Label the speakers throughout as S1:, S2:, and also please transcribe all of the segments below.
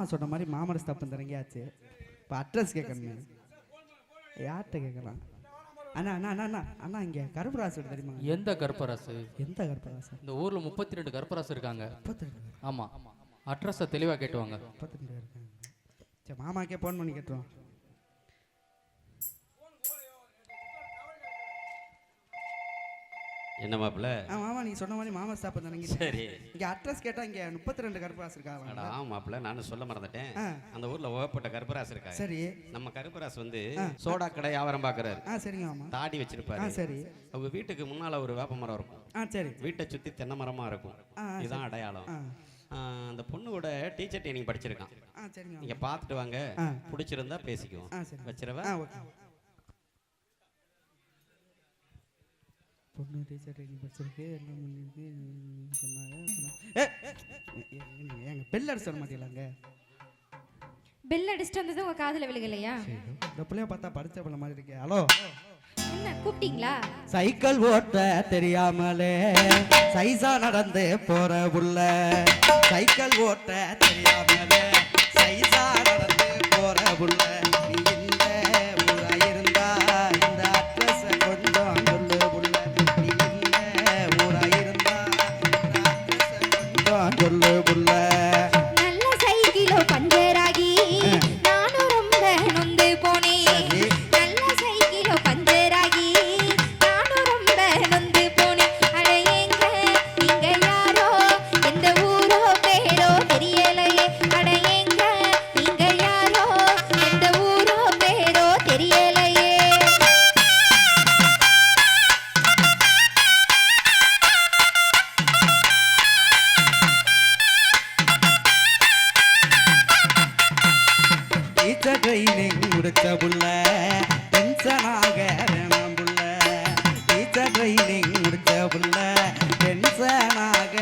S1: மாமா சொன்ன மாதிரி மாமர ஸ்தாபம் இறங்கியாச்சு. இப்போ அட்ரஸ் கேட்கணும் யார்கிட்ட கேட்கலாம் அண்ணா அண்ணா அண்ணா அண்ணா அண்ணா இங்கே கருப்பராசு தெரியுமா?
S2: எந்த கருப்பராசு?
S1: எந்த கருப்பராசு?
S2: இந்த ஊர்ல முப்பத்தி ரெண்டு கருப்பராசு இருக்காங்க.
S1: முப்பத்திரெண்டு
S2: ஆமா. அட்ரஸை தெளிவா கேட்டுவாங்க
S1: முப்பத்திரெண்டு இருக்காங்க. சரி மாமாக்கே ஃபோன் பண்ணி கேட்டுருவோம்.
S3: என்ன மாப்பிள்ள?
S1: ஆ மாமா நீ சொன்ன மாதிரி மாமா ஸ்தாபம் இறங்கி
S3: சரி.
S1: இங்கே அட்ரஸ் கேட்டால் இங்கே முப்பத்தி ரெண்டு கருப்பராசு இருக்காங்க
S3: அடா மாப்பிள்ள நானும் சொல்ல மறந்துட்டேன். அந்த ஊர்ல ஓகப்பட்ட கருப்பராசு இருக்காங்க
S1: சரி.
S3: நம்ம கருப்பராசு வந்து சோடா கடை வியாபாரம் பாக்குறாரு.
S1: ஆ சரிங்க மாமா.
S3: தாடி வச்சிருப்பாரு.
S1: சரி.
S3: அவங்க வீட்டுக்கு முன்னால ஒரு வேப்ப மரம் இருக்கும்.
S1: ஆ சரி.
S3: வீட்டை சுத்தி தென்னை மரமா இருக்கும். இதுதான் அடையாளம். அந்த பொண்ணோட டீச்சர் ட்ரைனிங் படிச்சிருக்கான். நீங்க பார்த்துட்டு வாங்க. பிடிச்சிருந்தா பேசிக்குவோம்.
S1: ஆ சரி.
S3: வச்சிரவா
S1: ஆ ஓகே பொண்ணு டீச்சர் ட்ரைனிங் படிச்சிருக்கு என்ன பண்ணிருக்கு சொன்னாங்க ஏ, ஏங்க, பெல் அடிச்சு வர மாட்டீங்களாங்க
S4: பெல் அடிச்சுட்டு வந்தது உங்க காதுல விழுகலையா?
S1: இந்த பிள்ளைய பார்த்தா படிச்ச பிள்ளை மாதிரி இருக்கே. ஹலோ?
S4: என்ன கூப்பிட்டீங்களா?
S1: சைக்கிள் ஓட்ட தெரியாமலே சைசா நடந்து போற புள்ள. சைக்கிள் ஓட்ட தெரியாமலே சைசா நடந்து போற புள்ள. கொடுத்த புள்ள டென்ஷனாக வேணாம் புள்ள. டீச்சர் ட்ரைனிங் முடிச்ச புள்ள டென்ஷனாக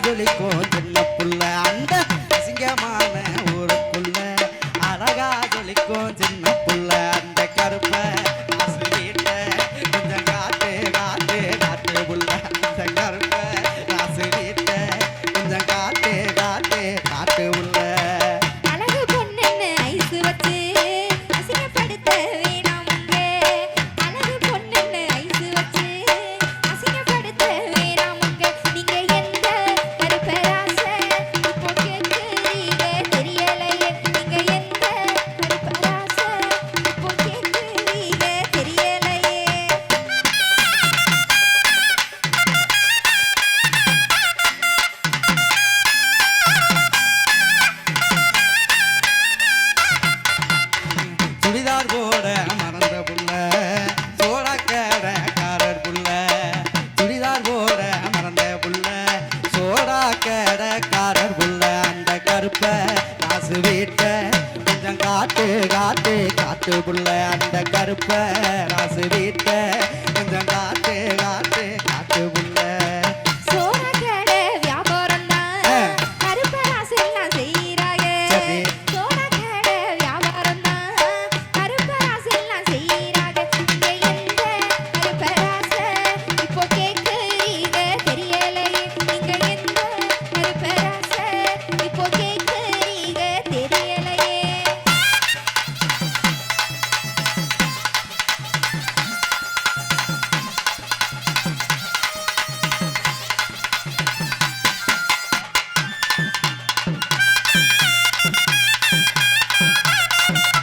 S1: அழகா ஜொலிக்கும் காத்து காத்து புள்ள அந்த கருப்ப ராசு வீட்ட கொஞ்சம்
S5: காத்து Thank
S1: you.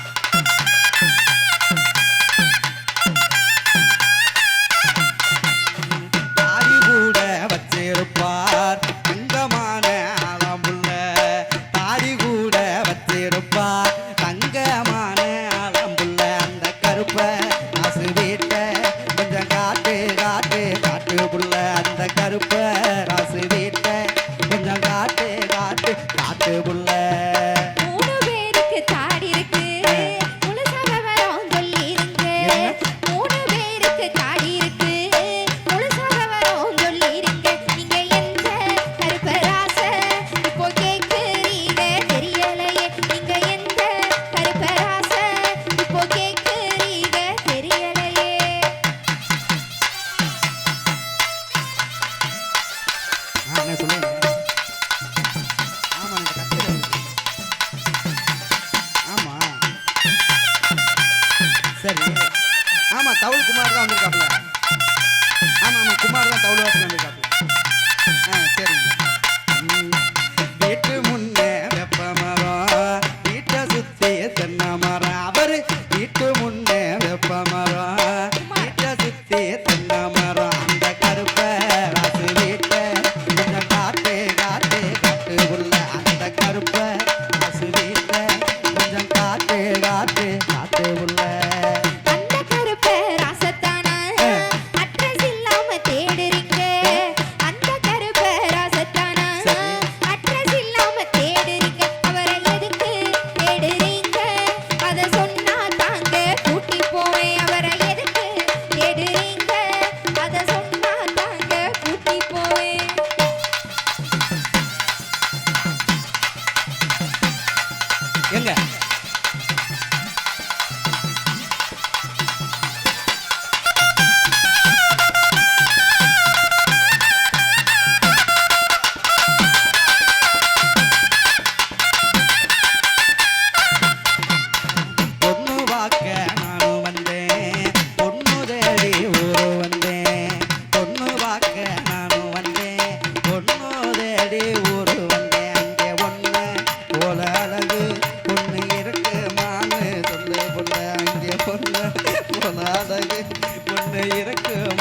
S1: இறக்கு.